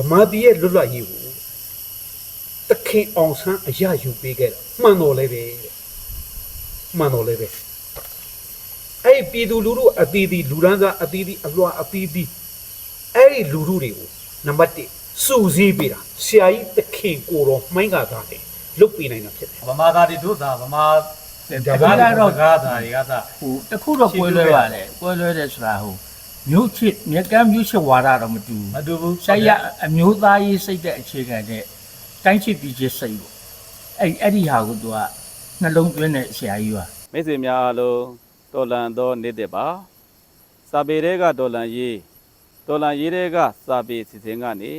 ဗမာပြည်ရဲ့လွတ်လပ်ရေးကိုတခင်အောင်ဆန်းအရယူပေးခဲ့တာမှန်တော်လည်းပဲတဲ့မှန်တော်လည်းပဲအဲ့ဒီပြည်သူလူထုအသီးသီးလူရန်သားအသီးသီးအလွှာအသီးသီးအဲ့ဒီလူထုတွေကိုနံပါတ်1စုစည်းပေးတာဆရာကြီးတခင်ကိုတော်မှိုင်းကသားတယ်လုတ်ပေးနိုင်တာဖြစ်တယ်ဗမာသားတွေတို့သာဗမာဒါဒါကကားတော့ကားသားတွေကသာဟိုတခုတော့ကွဲလွဲပါတယ်ကွဲလွဲတယ်ဆိုတာဟို မြို့ချစ်မြက်ကမ်းမြို့ချစ်ဝါဒတော့မတူမတူဘူးဘူးဆိုင်ရအမျိုးသားရေးစိတ်တဲ့အခြေခံတဲ့တိုင်းချစ်ပြည်ချစ်စိတ်ပေါ့အဲ့အဲ့ဒီဟာကိုသူကနှလုံးသွင်းတဲ့ဆရာကြီးပါမိတ်ဆွေများအားလုံးတော်လန်သောနေ့တစ်ပါစာပေတွေကတော်လန်ရေးတော်လန်ရေးတွေကစာပေစီစဉ်ကနေ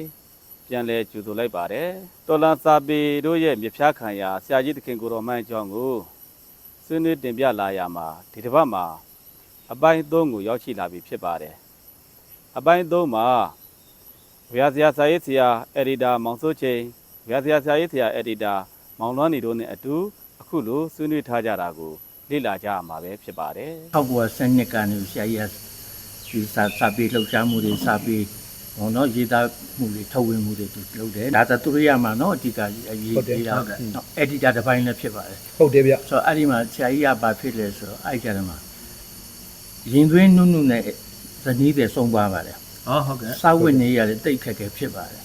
ပြန်လဲကြိုဆိုလိုက်ပါတယ်တော်လန်စာပေတို့ရဲ့မြဖြားခံရာဆရာကြီးသခင်ကိုတော်မှန်အကြောင်းကိုဆွေးနွေးတင်ပြလာရမှာဒီတစ်ပတ်မှာ အပိုင်း၃ကိုရောက်ရှိလာပြီဖြစ်ပါတယ်အပိုင်း၃မှာဗျာဆရာစာရေးဆရာအက်ဒီတာမောင်စိုးချင်းဗျာဆရာစာရေးဆရာအက်ဒီတာမောင်လွမ်းနေတို့နဲ့အတူအခုလိုဆွေးနွေးထားကြတာကိုလေ့လာကြရမှာပဲဖြစ်ပါတယ်ထောက်ကစနစ်ကနေဆရာကြီးကဒီစာစာပေလှုပ်ရှားမှုတွေစာပေဟောနော်ရေးသားမှုတွေထုတ်ဝေမှုတွေသူလုပ်တယ်ဒါသသူရိယမှာနော်အဓိကအရေးရေးတာနော်အက်ဒီတာတစ်ပိုင်းလည်းဖြစ်ပါတယ်ဟုတ်တယ်ဗျဆိုတော့အဲ့ဒီမှာဆရာကြီးကဘာဖြစ်လဲဆိုတော့အဲ့ကြတယ်မှာ ရင်သွင်းနုနုနဲ့ဇနီးတွေဆုံးပါပါတယ်ဟောဟုတ်ကဲ့စာဝတ်နေရတယ်တိတ်ခက်ခဲဖြစ်ပါတယ်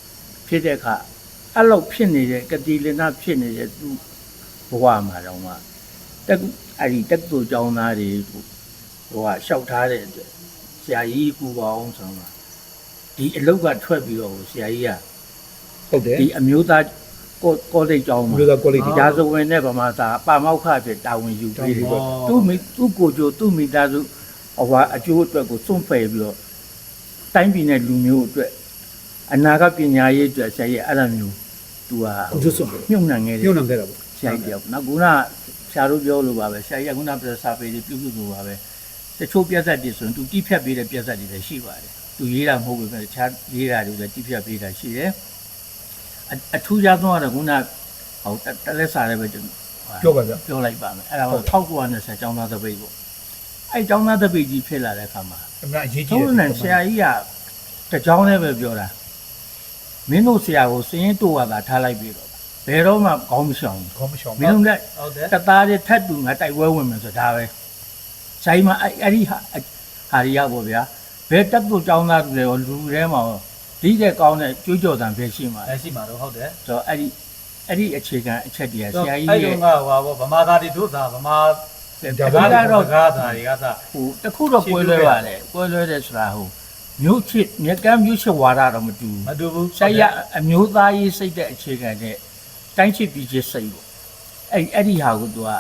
ဖြစ်တဲ့အခါအဲ့လောက်ဖြစ်နေတဲ့ကတိလနာဖြစ်နေတဲ့သူဘဝမှာတော့မှတက်အဲ့ဒီတက်သူကျောင်းသားတွေဟိုကလျှောက်ထားတဲ့အတွက်ဆရာကြီးကူပါအောင်ဆိုတော့ဒီအလုတ်ကထွက်ပြီးတော့ဆရာကြီးကဟုတ်တယ်ဒီအမျိုးသားကောကောလိပ်ကျောင်းမှာမြို့သားကောလိပ်ဒီဒါဆိုဝင်နဲ့ဗမာသားပါမောက်ခဖြစ်တာဝန်ယူပေးတယ်သူ့မိသူ့ကိုယ်ကျိုးသူ့မိသားစု အဝါအကျိုးအတွက်ကိုစွန့်ဖယ်ပြီးတော့တိုင်းပြည်နဲ့လူမျိုးအတွက်အနာဂတ်ပညာရေးအတွက်ဆရာကြီးအဲ့ဒါမျိုးသူကကိုကျွတ်စွန်မြုံနှံခဲ့တယ်ညှို့နှံခဲ့တာပေါ့ဆရာကြီးတယောက်နောက်ခုနဆရာတို့ပြောလို့ပါပဲဆရာကြီးကခုနပြစာပေတွေပြုစုလို့ပါပဲတချို့ပြဿနာတွေဆိုရင်သူတိဖြတ်ပေးတဲ့ပြဿနာတွေလည်းရှိပါတယ်သူရေးတာမဟုတ်ဘူးပဲတခြားရေးတာတွေလည်းတိဖြတ်ပေးတာရှိတယ်အအထူးခြားဆုံးကတော့ခုနဟိုတလက်စာလည်းပဲကျွန်တော်ပြောပါဗျပြောလိုက်ပါမယ်အဲ့ဒါဟုကတ်1920ကျောင်းသားတပိတ်ပေါ့ အဲ့ကျောင်းသားတပိတ်ကြီးဖြစ်လာတဲ့အခါမှာအမှန်အရေးကြီးသုံးနဲ့ဆရာကြီးကတကြောင်းနဲ့ပဲပြောတာမင်းတို့ဆရာကိုစည်ရင်တိုးရတာထားလိုက်ပြီတော့ဘယ်တော့မှကောင်းမရှောင်ဘူး ခေါင်းမရှောင်မင်းတို့လည်းဟုတ်တယ် တသားတဲ့ထက်တူငါတိုက်ပွဲဝင်မယ်ဆိုဒါပဲဆိုင်မှာအဲ့အဲ့ဒီဟာဟာရီရပေါ့ဗျာဘယ်တက်သူကျောင်းသားတွေရောလူထဲမှာရောဒီတဲ့ကောင်းတဲ့ကြွေးကြော်တံပဲရှိမှာအဲ့ရှိမှာတော့ဟုတ်တယ်ဆိုတော့အဲ့ဒီအဲ့ဒီအခြေခံအချက်တည်းဆရာကြီးအဲ့ရဲ့ တော့ကဟောဗမာသားတွေတို့သာဗမာ ဒါကားကတော့ကားသားတွေကသာဟိုတခုတော့ကွဲလွဲပါတယ်ကွဲလွဲတယ်ဆိုတာဟိုမြို့ချစ်မြက်ကမ်းမြို့ချစ်ဝါဒတော့မတူဘူးမတူဘူးဆိုင်ရအမျိုးသားရေးစိတ်တဲ့အခြေခံတဲ့တိုင်းချစ်ပြည်ချစ်စိတ်ပေါ့အဲ့အဲ့ဒီဟာကိုသူက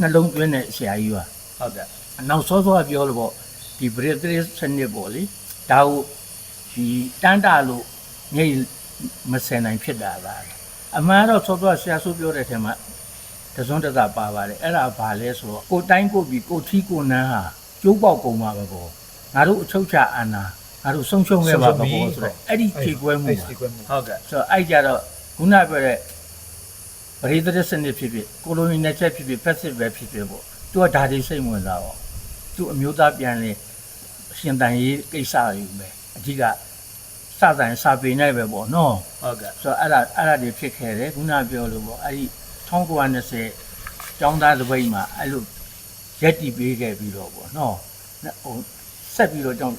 နှလုံးသွင်းတဲ့ဆရာကြီးပါဟုတ်တယ်နောက်စောစောကပြောလို့ပေါ့ဒီဗရစ်တရစ်စနစ်ပေါ့လေဒါကိုဒီတန်တာလို့ညိမဆယ်နိုင်ဖြစ်တာလားအမှန်တော့စောစောကဆရာဆိုပြောတဲ့ထဲမှာ တစွန်းတသာပါပါတယ်အဲ့ဒါဘာလဲဆိုတော့ကိုတိုင်းကိုပြီးကိုထီးကိုနန်းဟာကျိုးပေါက်ကုန်မှာပဲပေါ့ငါတို့အချုပ်ချာအာဏာငါတို့ဆုံးရှုံးခဲ့ပါပဲပေါ့ဆိုတော့အဲ့ဒီခြေကွဲမှုအဲ့ပါဒီကွဲမှုဟုတ်ကဲ့ဆိုတော့အဲ့ကြတော့ခုနပြောတဲ့ပရိသတ်စနစ်ဖြစ်ဖြစ်ကိုလိုနီနယ်ချက်ဖြစ်ဖြစ်ဖက်စစ်ပဲဖြစ်ဖြစ်ပေါ့သူကဒါတွေစိတ်ဝင်စားတော့သူအမျိုးသားပြန်လေရှင်တန်ရေးကိစ္စတွေပဲအဓိကစတိုင်းစာပေနိုင်ပဲပေါ့နော်ဟုတ်ကဲ့ဆိုတော့အဲ့ဒါအဲ့ဒါတွေဖြစ်ခဲ့တယ်ခုနပြောလို့ပေါ့အဲ့ဒီ 1920ကျောင်းသားတစ်ပိတ်မှာအဲ့လိုရက်တီပေးခဲ့ပြီးတော့ပေါ့နော်ဟိုဆက်ပြီးတော့ကျောင်း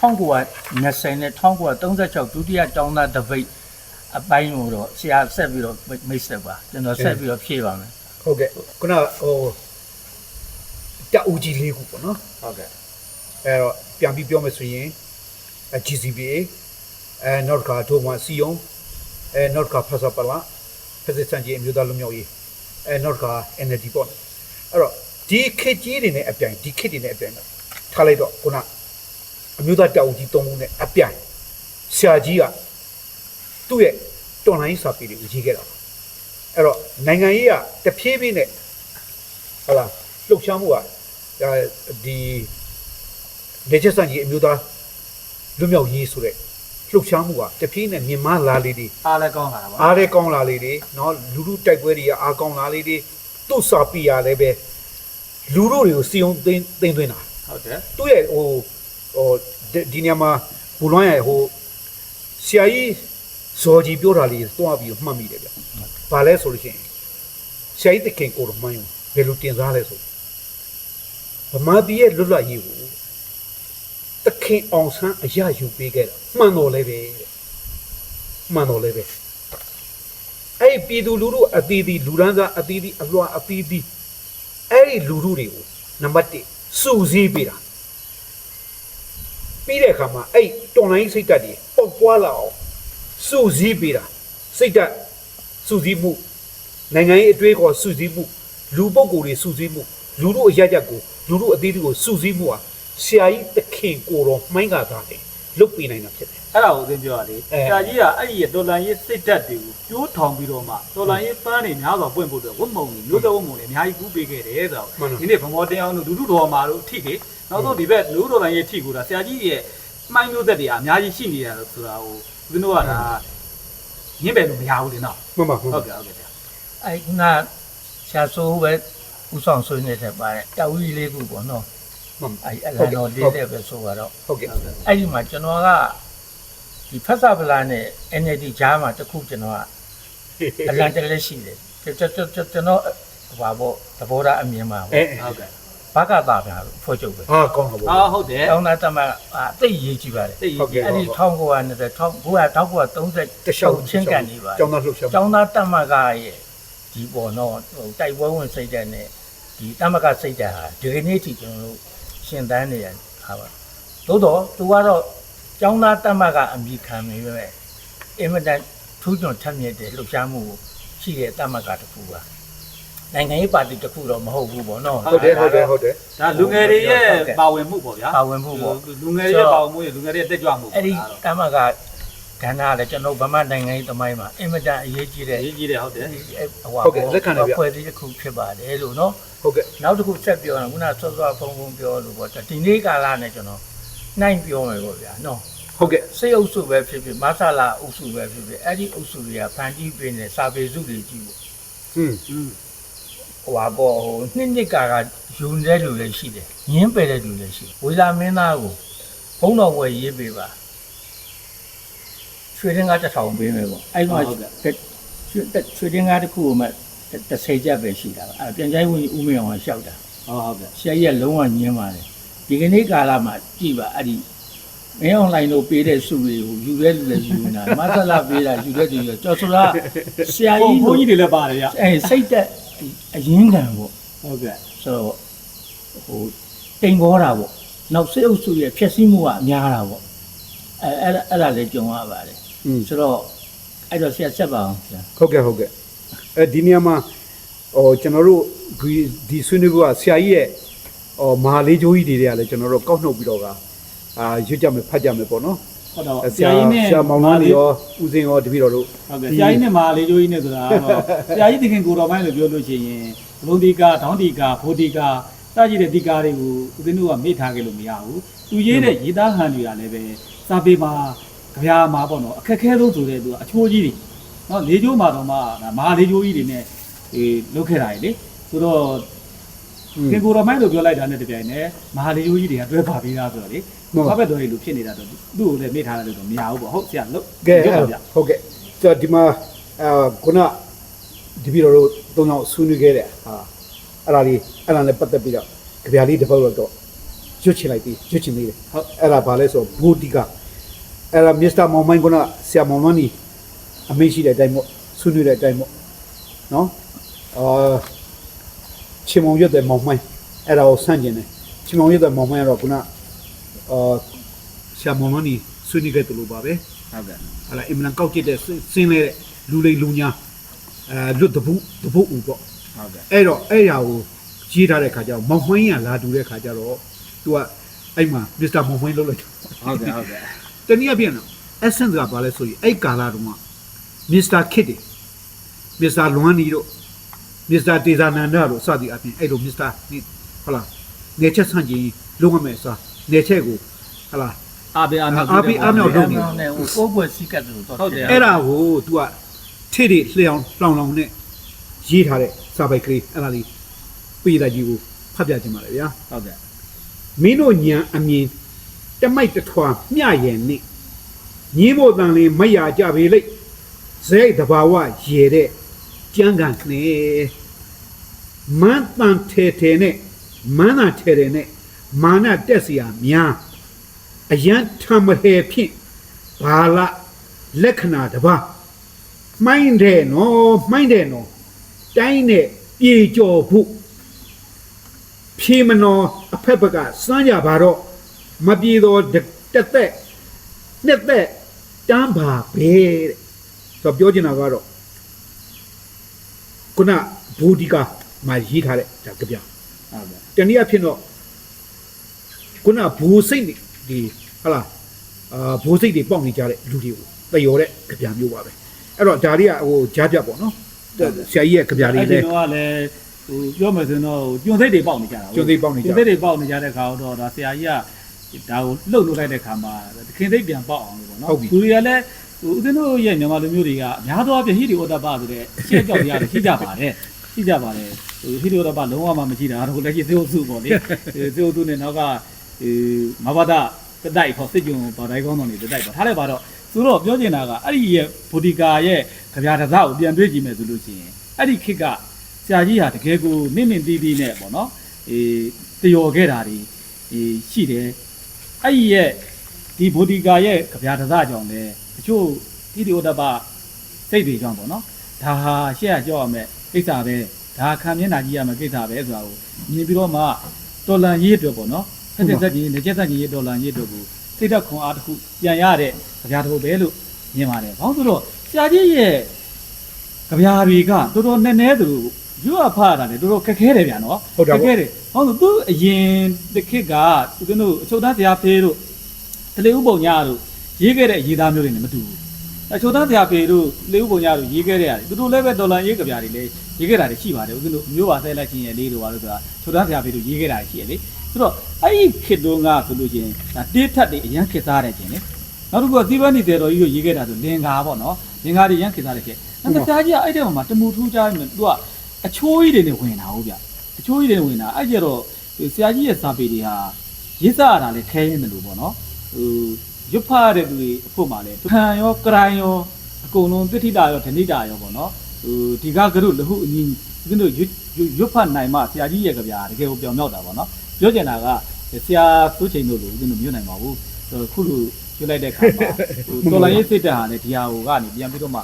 1920နဲ့1936ဒုတိယကျောင်းသားတစ်ပိတ်အပိုင်းကိုတော့ဆရာဆက်ပြီးတော့မိတ်ဆက်ပါကျွန်တော်ဆက်ပြီးတော့ဖြည့်ပါမယ်ဟုတ်ကဲ့ခုနဟိုတအူကြီးလေးခုပေါ့နော်ဟုတ်ကဲ့အဲ့တော့ပြန်ပြီးပြောမယ်ဆိုရင်အဲ GCBA အဲနောက်တစ်ခါဒိုမစီယုံအဲနောက်တစ်ခါဖဆပလာ ဖစစ်စံကြီးအမျိုးသားလူမျိုးရေးအဲနောက်တစ်ခါ NLD ပေါ့အဲ့တော့ဒီခစ်ကြီးတွေနဲ့အပြိုင်ဒီခစ်တွေနဲ့အပြိုင်တော့ထားလိုက်တော့ခုနအမျိုးသားတအူကြီး၃ဦးနဲ့အပြိုင်ဆရာကြီးကသူ့ရဲ့တော်လိုင်းစာပေတွေကိုရေးခဲ့တာပါအဲ့တော့နိုင်ငံရေးကတဖြည်းဖြည်းနဲ့ဟုတ်လားလှုပ်ရှားမှုကဒါဒီလက်ချက်ဆန်ကြီးအမျိုးသားလွတ်မြောက်ရေးဆိုတဲ့ လှုပ်ရှားမှုကတပြေးနဲ့မြင်မလာလေတွေအားလည်းကောင်းလာတာပါအားလည်းကောင်းလာလေတွေနော်လူလူတိုက်ပွဲတွေကအားကောင်းလာလေတွေသူ့စာပီရလည်းပဲလူတို့တွေကိုစီယုံသိမ်းသိမ်းသွင်းတာဟုတ်တယ်သူ့ရဲ့ဟိုဟိုဒီနေရာမှာဘူလွန်ရဲ့ဟိုဆရာကြီးဇော်ကြီးပြောတာလေးတွားပြီးမှတ်မိတယ်ဗျ။ဘာလဲဆိုလို့ရှိရင်ဆရာကြီးတခင်ကိုတော့မှန်းရောဘယ်လိုတင်စားလဲဆိုဗမာပြည်ရဲ့လွတ်လပ်ရေးကို တခင်အောင်ဆန်းအရယူပေးခဲ့တာမှန်တော်လဲပဲတဲ့မှန်တော်လဲပဲအဲ့ဒီပြည်သူလူထုအသီးသီးလူရန်သားအသီးသီးအလွှာအသီးသီးအဲ့ဒီလူထုတွေကိုနံပါတ်1စုစည်းပေးတာပြီးတဲ့အခါမှာအဲ့တော်လိုင်းစိတ်ဓာတ်တွေပေါက်ပွားလာအောင်စုစည်းပေးတာစိတ်ဓာတ်စုစည်းမှုနိုင်ငံရေးအတွေးခေါ်စုစည်းမှုလူပုဂ္ဂိုလ်တွေစုစည်းမှုလူတို့အရက်ရက်ကိုလူတို့အသေးတွေကိုစုစည်းမှုဟာ ဆရာကြီးတခင်ကိုတော်မှိုင်းကသားတယ်လုတ်ပေးနိုင်တာဖြစ်တယ် အဲ့ဒါကိုအသိပြောရလေအဲ ဆရာကြီးကအဲ့ဒီဒေါ်လာရေးစိတ်ဓာတ်တွေကိုကျိုးထောင်ပြီးတော့မှဒေါ်လာရေးပန်းတွေများစွာပွင့်ဖို့အတွက်ဝတ်မုံတွေမျိုးတော်ဝတ်မုံတွေအများကြီးကူးပေးခဲ့တယ်ဆိုတော့မှန်တယ်ဒီနေ့ဗမောတင်အောင်တို့ဒုဒုတော်မာတို့အထိလေနောက်ဆုံးဒီဘက်လူဒေါ်လာရေးထိကိုဒါဆရာကြီးရဲ့မှိုင်းမျိုးသက်တွေအများကြီးရှိနေရဆိုတာကိုဦးဇင်းတို့ကဒါညင်းပယ်လို့မရဘူးလေနော်မှန်ပါမှန်ဟုပါတ်ကဲ့ဟုတ်ကဲ့ဆရာအဲ့ခုနရှာဆိုးပဲဥဆောင်ဆွေးနေတဲ့ပါတယ်တောက်ဝီလေးခုပေါ့နော်မှန်ပါ အဲ့အလန်တော်လေးတဲ့ပဲဆိုတော့ဟုတ်ကဲ့ဟုတ်ကဲ့အဲ့ဒီမှာကျွန်တော်ကဒီဖက်စာပလာနဲ့ NLD ကြားမှာတစ်ခုကျွန်တော်ကအလန်တလက်ရှိတယ်ကျွန်တော်ကျွန်တော်ဟိုပါပေါ့သဘောထားအမြင်ပါအဲပေါ့ဟုတ်ကဲ့ဘကတာဗျာဖွဲ့ချုပ်ပဲဟာကောင်းတာပေါ့အာဟုတ်တယ်တောင်းတာတမအသိရေးကြည့်ပါတယ်သိရေးအဲ့ဒီ1990 1930တခြားချင်းကန်နေပါကျောင်းသားလှုပ်ရှားမှုကျောင်းသားတမကရဲ့ဒီပေါ်တော့ဟိုတိုက်ပွဲဝင်စိတ်ဓာတ်နဲ့ဒီတမကစိတ်ဓာတ်ဟာဒီကနေ့ထိကျွန်တော်တို့ ရှင်သန်နေရဟာပါသို့တော့သူကတော့ကျောင်းသားတမကအမိခံနေပဲအင်မတန်ထူးချွန်ထက်မြက်တဲ့လှုပ်ရှားမှုကိုရှိတဲ့တမကတစ်ခုပါနိုင်ငံရေးပါတီတစ်ခုတော့မဟုတ်ဘူးပေါ့နော်ဟုတ်တယ်ဟုတ်တယ်ဟုတ်တယ်ဒါလူငယ်တွေရဲ့ပါဝင်မှုပေါ့ဗျာပါဝင်မှုပေါ့လူငယ်တွေရဲ့ပါဝင်မှုရဲ့လူငယ်တွေရဲ့တက်ကြွမှုအဲ့ဒီတမက ကဏ္ဍလည်းကျွန်တော်ဗမာနိုင်ငံရေးသမိုင်းမှာအင်မတန်အရေးကြီးတဲ့ရေးကြီးတယ်ဟုတ်တယ်ဟိုဖွဲ့စည်းတစ်ခုဖြစ်ပါတယ်လို့နော်ဟုတ်ကဲ့နောက်တစ်ခုဆက်ပြောရင်ခုနစောစောဖုံဖုံပြောလို့ပေါ့ဒီနေ့ကာလနဲ့ကျွန်တော်နှိုင်းပြောမယ်ပေါ့ဗျာနော်ဟုတ်ကဲ့စိတ်အုပ်စုပဲဖြစ်ဖြစ်မဆလာအုပ်စုပဲဖြစ်ဖြစ်အဲ့ဒီအုပ်စုတွေကဖန်တီးပေးနေစာပေစုတွေကြည့်ဖို့ဟွန်းอืมဟိုပါပေါ့ဟိုနှစ်နှစ်ကာကယူနေတဲ့လူတွေရှိတယ်ညင်းပယ်တဲ့လူတွေရှိဝေလာမင်းသားကိုဘုံတော်ဝယ်ရေးပေးပါ ရွှေတင်းကားတစ်ထောင်ပေးမယ်ပေါ့အဲ့မှာရွှေရွှေတင်းကားတစ်ခုကိုမှ30ချက်ပဲရှိတာပါအဲ့ပြန်ကြိုင်းဝင်ဦးမင်းအောင်ရှောက်တာဟုတ်ဟုတ်ကဲ့ဆရာကြီးကလုံးဝညင်းပါတယ်ဒီကနေ့ကာလမှာကြည်ပါအဲ့ဒီမင်းအွန်လိုင်းတို့ပေးတဲ့စုတွေကိုယူရဲလူလည်းယူနေတာမဆလာပေးတာယူတဲ့သူယူကျော်ဆိုလားဆရာဘုကြီးန်းဘုန်းကြီးတွေလည်းပါတယ်ဗျအဲစိတ်သက်အရင်ခံပေါ့ဟုတ်ကဲ့ဆိုတော့ဟိုတိမ်ခေါ်တာပေါ့နောက်စိတ်အုပ်စုရဲ့ဖြည့်ဆည်းမှုကအများတာပေါ့အဲအဲ့ဒါအဲ့ဒါလည်းကြုံရပါတယ် ဟွန်းဆိုတော့အဲ့တော့ဆရာဆက်ပါအောင်ဆရာဟုတ်ကဲ့ဟုတ်ကဲ့အဲဒီနေရာမှာဟိုကျွန်တော်တို့ဒီဒီဆွေးနွေးဖို့ကဆရာကြီးရဲ့ဟိုမဟာလေးကျိုးကြီးတွေကလည်းကျွန်တော်တို့ကောက်နှုတ်ပြီးတော့ကအာရွတ်ကြမယ်ဖတ်ကြမယ်ပေါ့နော်ဟုတ်တော့ဆရာဆရာမောင်မောင်နေရောဦးစင်ရောတပည့်တော်တို့ဟုတ်ကဲ့ဆရာကြီးနဲ့မာလေးကျိုးကြီးနဲ့ဆိုတာကတော့ဆရာကြီးတခင်ကိုတော်မိုင်းလို့ပြောလို့ရှိရင်ဘုံဒီကာဒေါင်းဒီကာဖိုဒီကာစကြည့်တဲ့ဒီကာတွေကိုဦးဇင်းတို့ကမေ့ထားခဲ့လို့မရဘူးသူရေးတဲ့ရေးသားဟန်တွေကလည်းပဲစာပေမှာ ကြပြာမှာပေါ့နော်အခက်ခဲဆုံးဆိုတဲ့သူကအချိုးကြီးတွေနော်လေးကျိုးမှာတော့မှမာလေးကျိုးကြီးတွေနဲ့အေးလုပ်ခဲ့တာလေဆိုတော့ကင်ကိုရမိုင်းလို့ပြောလိုက်တာနဲ့တပြိုင်နက်မဟာလေးရိုးကြီးတွေကတွဲပါပြီးသားဆိုတော့လေဘာပဲတော်ရီလို့ဖြစ်နေတာတော့သူ့ကိုလည်းမေ့ထားတယ်လို့တော့မရဘူးပေါ့ဟုတ်ဆရာလို့ကဲပြောပါဗျဟုတ်ကဲ့ဆိုတော့ဒီမှာအာခုနတပည့်တော်တို့သုံးယောက်ဆွေးနွေးခဲ့တဲ့ဟာအဲ့ဒါလေးအဲ့ဒါနဲ့ပတ်သက်ပြီးတော့ကြပြာလေးတစ်ပုတ်တော့ရွတ်ချင်လိုက်ပြီးရွတ်ချင်သေးတယ်ဟုတ်အဲ့ဒါဘာလဲဆိုဘူတီက အဲ့ဒါမစ္စတာမောင်မိုင်းကဆရာမောင်လွန်းနီအမေရှိတဲ့အတိုင်းပေါ့ဆွေးနွေးတဲ့အတိုင်းပေါ့နော်အာချင်မောင်ရွတ်တဲ့မောင်မိုင်းအဲ့ဒါကိုဆန့်ကျင်တယ်ချင်မောင်ရွတ်တဲ့မောင်မိုင်းကတော့ခုနအာဆရာမောင်လွန်းနီဆွေးနွေးခဲ့တယ်လို့ပါပဲဟုတ်ကဲ့ဟလာအင်မလန်ကောက်ကျစ်တဲ့စင်းလဲတဲ့လူလိမ်လူညာအဲလွတ်တပုတပုဦးပေါ့ဟုတ်ကဲ့အဲ့တော့အဲ့ရာကိုရေးထားတဲ့ခါကျတော့မောင်မှိုင်းရလာတူတဲ့ခါကျတော့ तू ကအဲ့မှာမစ္စတာမောင်မှိုင်းလုပ်လိုက်တယ်ဟုတ်ကဲ့ဟုတ်ကဲ့ တနည်းအားဖြင့်နော် essence ကဘာလဲဆိုရင်အဲ့ကာလာတုန်းကမစ္စတာခစ်တယ်မစ္စတာလွမ်နီတို့မစ္စတာတေဇာနန္ဒတို့စသည်အပြင်အဲ့လိုမစ္စတာนี่ဟုတ်လားနေချက်ဆန့်ကျင်လုံးဝမဲ့စားနေချက်ကိုဟုတ်လားအားပေးအားမြောက်အားပေးအားမြောက်တော့နဲ့ဟိုကိုယ်ပွက်စီးကတ်လို့တော့အဲ့ဒါကို तू ကထိထိလျှောင်းလောင်လောင်နဲ့ရေးထားတဲ့စာပိုက်ကလေးအဲ့ဒါလေးပြည်သားကြီးကိုဖတ်ပြခြင်းပါလေဗျာဟုတ်ကဲ့မင်းတို့ညံအမြင် တမိုက်တထွာမျှရဲ့နဲ့ ညင်းဖို့တန်လေးမရကြပေလိမ့်ဇဲတဘာဝရေတဲ့ကြမ်းကန်နဲ့မန်းတန်ထဲထဲနဲ့မန်းနာထဲထဲနဲ့မာနတက်เสียများအယံထမဟေဖြင့်ဘာလလက္ခဏာတပါမှိုင်းတယ်နော်မှိုင်းတယ်နော်တိုင်းနဲ့ပြေကျော်ဖို့ဖြေမနော်အဖက်ဘက်ကစမ်းကြပါတော့ မပြေတော့တက်သက်နှစ်သက်တမ်းပါပဲတဲ့ဆိုတော့ပြောချင်တာကတော့ခုနဘူဒီကာမှာရေးထားတဲ့ဒါကြပြဟုတ်ကဲ့တနည်းအားဖြင့်တော့ခုနဘူစိတ်တွေဒီဟလာအာဘူစိတ်တွေပေါက်နေကြတဲ့လူတွေကိုတယောတဲ့ကြပြမျိုးပါပဲအဲ့တော့ဒါတွေကဟိုကြားပြပေါ့နော်ဆရာကြီးရဲ့ကြပြလေးအဲ့လဲဒီတော့ကလည်းဟိုပြောမယ်ဆိုရင်တော့ကျွန်းစိတ်တွေပေါက်နေကြတာကျွန်းစိတ်ပေါက်နေကြကျွန်းစိတ်တွေပေါက်နေကြတဲ့ခါတော့ဒါဆရာကြီးက ဒါကိုလှုပ်လို့လိုက်တဲ့ခါမှာခင်သိပ်ပြန်ပေါက်အောင်လို့ပေါ့နော်သူတွေကလည်းဟိုဦးဇင်းတို့ရဲ့မြန်မာလူမျိုးတွေကအများသောအားဖြင့်ဟိဒီဩတ္တပဆိုတဲ့အရှင်းကြောက်တရားတွေရှိကြပါတယ်ရှိကြပါတယ်ဟိုဟိဒီဩတ္တပလုံးဝမှမရှိတာတော့လက်ရှိသေုပ်စုပေါ့လေသေုပ်စုနဲ့နောက်ကအဲမဘာဒတတိုက်ခေါ်စစ်ကြုံဘာတိုင်းကောင်းတော်နေတတိုက်ပေါ့ထားလိုက်ပါတော့သူတို့ပြောချင်တာကအဲ့ဒီရဲ့ဘူဒီကာရဲ့ကြပြာတစကိုပြန်တွေးကြည့်မယ်ဆိုလို့ရှိရင်အဲ့ဒီခေတ်ကဆရာကြီးဟာတကယ်ကိုနင့်နင့်တီးတီးနဲ့ပေါ့နော် အေးတယောခဲ့တာတွေအေးရှိတယ် အဲ့ဒီရဲ့ဒီဘူဒီကာရဲ့ကြပြာတစကြောင့်လည်းတချို့ဣတိဩတပစိတ်တွေကြောင့်ပေါ့နော်ဒါဟာရှေ့ကကြောက်ရမယ်ကိစ္စပဲဒါခံမျက်နှာကြည့်ရမယ်ကိစ္စပဲဆိုတာကိုမြင်ပြီးတော့မှတော်လန်ရေးအတွက်ပေါ့နော်ဆက်ဆက်ဆက်ကြီးနေချက်ဆက်ကြီးတော်လန်ရေးအတွက်ကိုစိတ်ဓာတ်ခွန်အားတစ်ခုပြန်ရတဲ့ကြပြာတစ်ခုပဲလို့မြင်ပါတယ်။ဘာလို့ဆိုတော့ဆရာကြီးရဲ့ကြပြာတွေကတော်တော်နည်းနည်းသူ ရွတ်ဖတ်တာလေတော်တော်ခက်ခဲတယ်ဗျာနော်ဟုတ်တာခက်ပေါ့ခဲတယ်ဟောလို့သူအရင်တစ်ခေတ်ကသူတို့အချုပ်သားဆရာဖေးတို့တလေဥပုံညာတို့ရေးခဲ့တဲ့ရေးသားမျိုးတွေနဲ့မတူဘူးအချုပ်သားဆရာဖေးတို့တလေဥပုံညာတို့ရေးခဲ့တဲ့ရတယ်သူတို့လည်းပဲဒေါ်လာရေးကြပြာတွေလည်းရေးခဲ့တာတွေရှိပါတယ်ဦးဇင်းတို့မျိုးပါဆဲလိုက်ချင်းရဲ့လေးတို့ပါလို့ဆိုတာချုပ်သားဆရာဖေးတို့ရေးခဲ့တာရှိရလေဆိုတော့အဲ့ဒီခေတ်တုန်းကဆိုလို့ချင်းဒါတေးထက်တွေအရန်ခေတ်သားတဲ့ချင်းလေ နောက်တစ်ခုကသီးပန်းနေတယ်တော်ကြီးတို့ရေးခဲ့တာဆိုလင်္ကာပေါ့နော်လင်္ကာတွေရန်ခေတ်သားတဲ့ခေတ်အဲ့ဒါကြားကြီးကအဲ့တဲ့မှာတမူထူးကြတယ်သူက အချိုးကြီးတွေနဲ့ဝင်တာဟုတ်ဗျအချိုးကြီးတွေနဲ့ဝင်တာအဲ့ကျတော့ဆရာကြီးရဲ့စာပေတွေဟာရေးစားရတာလည်းခဲရင်တယ်လို့ပေါ့နော်ဟိုရွတ်ဖတ်ရတဲ့သူတွေအဖို့မှာလည်းခံရောကရိုင်းရောအကုန်လုံးတိဋ္ဌိတာရောဓနိတာရောပေါ့နော်ဟိုဒီကကရုလဟုအညီဒီတို့ရွတ်ရွတ်ဖတ်နိုင်မှဆရာကြီးရဲ့ကြပြာတကယ်ကိုပြောင်မြောက်တာပေါ့နော်ပြောချင်တာကဆရာစိုးချိန်တို့လိုဦးဇင်းတို့မြို့နိုင်ပါဘူးခုလိုရွတ်လိုက်တဲ့ခါမှာဟိုတော်လိုင်းရေးစိတ်တက်ဟာလည်းဒီဟာဟိုကနေပြန်ပြီးတော့မှ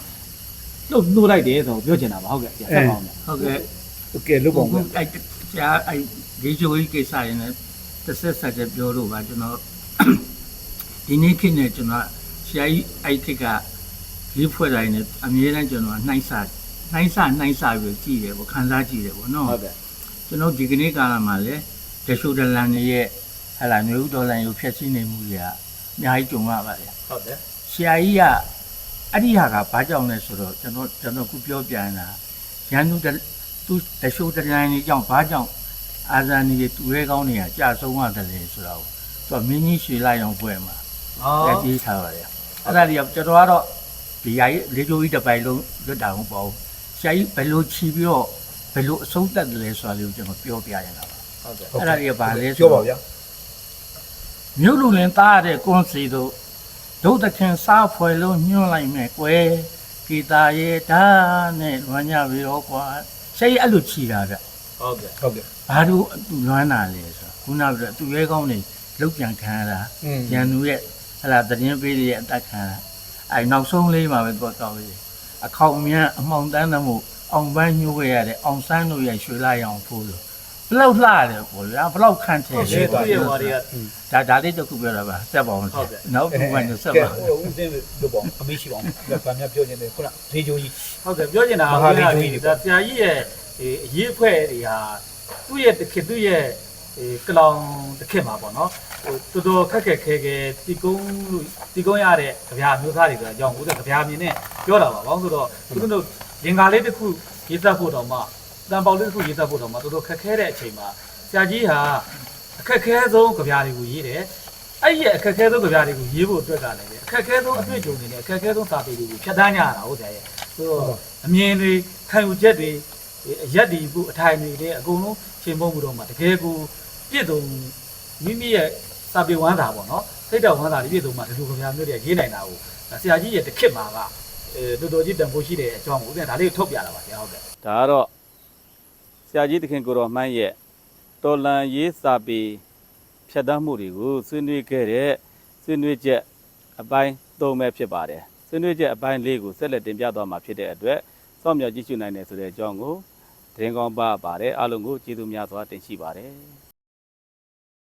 လှုပ်နှိုးလိုက်တယ်ဆိုတော့ပြောချင်တာပါဟုတ်ကဲ့ဆက်ပါအောင်ဗျာ ဟုတ်ကဲ့ โอเคလုတ်ပါဦးမယ် အဲ့ဆရာအဲ့ဒီဂျိုကြီးကိစ္စရင်းနဲ့တစ်ဆက်ဆက်ချက်ပြောလို့ပါကျွန်တော်ဒီနေ့ခေတ်နဲ့ကျွန်တော်ဆရာကြီးအဲ့ခေတ်ကလေးဖွဲ့တိုင်းနဲ့အမြဲတမ်းကျွန်တော်နှိုင်းစာနှိုင်းစာနှိုင်းစာပြီးကြည့်တယ်ပေါ့ခန်းစားကြည့်တယ်ပေါ့နော် ဟုတ်ကဲ့ ကျွန်တော်ဒီကနေ့ကာလမှာလည်းတရှိုးဒလန်ရဲ့ဟလာမျိုးဒေါ်လာကိုဖျက်ဆီးနေမှုတွေကအများကြီးကြုံရပါတယ် ဟုတ်တယ် ဆရာကြီးက အဲ့ဒီဟာကဘာကြောင့်လဲဆိုတော့ကျွန်တော်ကျွန်တော်ခုပြောပြန်တာရန်သူတသူတရှိုးတလိုင်းကြီးကြောင့်ဘာကြောင့်အာဇာနည်တွေတူရဲကောင်းတွေကကြာဆုံးရတယ်လေဆိုတော့သူကမင်းကြီးရွှေလိုက်အောင်ပွဲမှာဟောလက်ကြီးထားပါတယ်အဲ့ဒါတွေကကျွန်တော်ကတော့ဒီယာကြီးလေချိုးကြီးတစ်ပိုင်လုံးလွတ်တာမဟုတ်ပါဘူးဆရာကြီးဘယ်လိုချီပြီးတော့ဘယ်လိုအဆုံးသတ်တယ်လဲဆိုတာလေးကိုကျွန်တော်ပြောပြရတာပါဟုတ်ကဲ့အဲ့ဒါတွေကဘာလဲပြောပါဗျာမြို့လူလင်သားရတဲ့ကွန်စီတို့ ဒုတ်တခင်စားဖွယ်လုံးညွှန်းလိုက်မယ်ကွယ်ဂီတာရဲ့ဓာနဲ့လွမ်းကြပြီတော့ကွာစိတ်အဲ့လိုချီတာဗျဟုတ်ကဲ့ဟုတ်ကဲ့ဘာလို့သူလွမ်းတာလဲဆိုတော့ခုနကပြောသူရဲကောင်းနေလောက်ပြန်ခံရတာอืมရန်သူရဲ့ဟလာသတင်းပေးတွေရဲ့အတက်ခံရအဲနောက်ဆုံးလေးမှာပဲသူကကောက်ရေးအခေါင်မြန်းအမောင်တန်းသမှုအောင်ပန်းညှိုးခဲ့ရတဲ့အောင်ဆန်းတို့ရဲ့ရွှေလာရောင်ဖိုးလို့ ဘလောက်လှတယ်ပေါ့ဗျာဘလောက်ခန့်ချင်ဟုတ်ကဲ့သူ့ရဲ့ဟောတွေကဒါဒါလေးတစ်ခုပြောတာပါဆက်ပါအောင်ဟုတ်ကဲ့နောက်တစ်ပိုင်းတော့ဆက်ပါဟိုဦးစင်းလုတ်ပါအမေးရှိပါအောင်ဒါဗာများပြောနေတယ်ခုနဈေးကြိုးကြီးဟုတ်ကဲ့ပြောချင်တာမဟာလေးကြီးတွေပေါ့ဒါဆရာကြီးရဲ့အေးအရေးအဖွဲ့တွေဟာသူ့ရဲ့တစ်ခေတ်သူ့ရဲ့အေးကလောင်တစ်ခေတ်မှာပေါ့နော်ဟိုတော်တော်ခက်ခက်ခဲခဲတီကုန်းလို့တီကုန်းရတဲ့ကြပြာမျိုးသားတွေဆိုတာကြောင့်ဦးတဲ့ကြပြာမြင်နဲ့ပြောတာပါဘာလို့ဆိုတော့သူတို့လင်္ကာလေးတစ်ခုရေးသက်ဖို့တော့မှ တန်ပေါက်လေးတစ်ခုရေးသက်ဖို့တော့မှတော်တော်ခက်ခဲတဲ့အချိန်မှာဆရာကြီးဟာအခက်ခဲဆုံးကြပြာတွေကိုရေးတယ်အဲ့ဒီအခက်အခဲဆုံးကြပြားတွေကိုရေးဖို့အတွက်ကလည်းအခက်အခဲဆုံးအတွေ့အကြုံတွေနဲ့အခက်အခဲဆုံးစာပေတွေကိုဖြတ်တန်းကြရတာဟုတ်တယ်ရဲ့ဆိုတော့အမြင်တွေခံယူချက်တွေအရက်ဒီခုအထိုင်တွေနဲ့အကုန်လုံးချိန်ပုံမှုတော့မှတကယ်ကိုပြည့်စုံမိမိရဲ့စာပေဝမ်းသာပေါ့နော်စိတ်တော်ဝမ်းသာဒီပြည့်စုံမှာဒီလိုခင်ဗျာမျိုးတွေရေးနိုင်တာကိုဆရာကြီးရဲ့တစ်ခစ်မှာကအဲတော်တော်ကြီးတန်ဖိုးရှိတဲ့အကြောင်းကိုဦးဇင်းဒါလေးကိုထုတ်ပြတာပါဆရာဟုတ်ကဲ့ဒါကတော့ ဆရာကြီးသခင်ကိုတော်မှန်းရဲ့တော်လန်ရေးစာပေဖြတ်သန်းမှုတွေကိုဆွေးနွေးခဲ့တဲ့ဆွေးနွေးချက်အပိုင်း၃ပဲဖြစ်ပါတယ်ဆွေးနွေးချက်အပိုင်း၄ကိုဆက်လက်တင်ပြသွားမှာဖြစ်တဲ့အတွက်စောင့်မျှော်ကြည့်ရှုနိုင်တယ်ဆိုတဲ့အကြောင်းကိုသတင်းကောင်းပါပါတယ်အားလုံးကိုကျေးဇူးများစွာတင်ရှိပါတယ်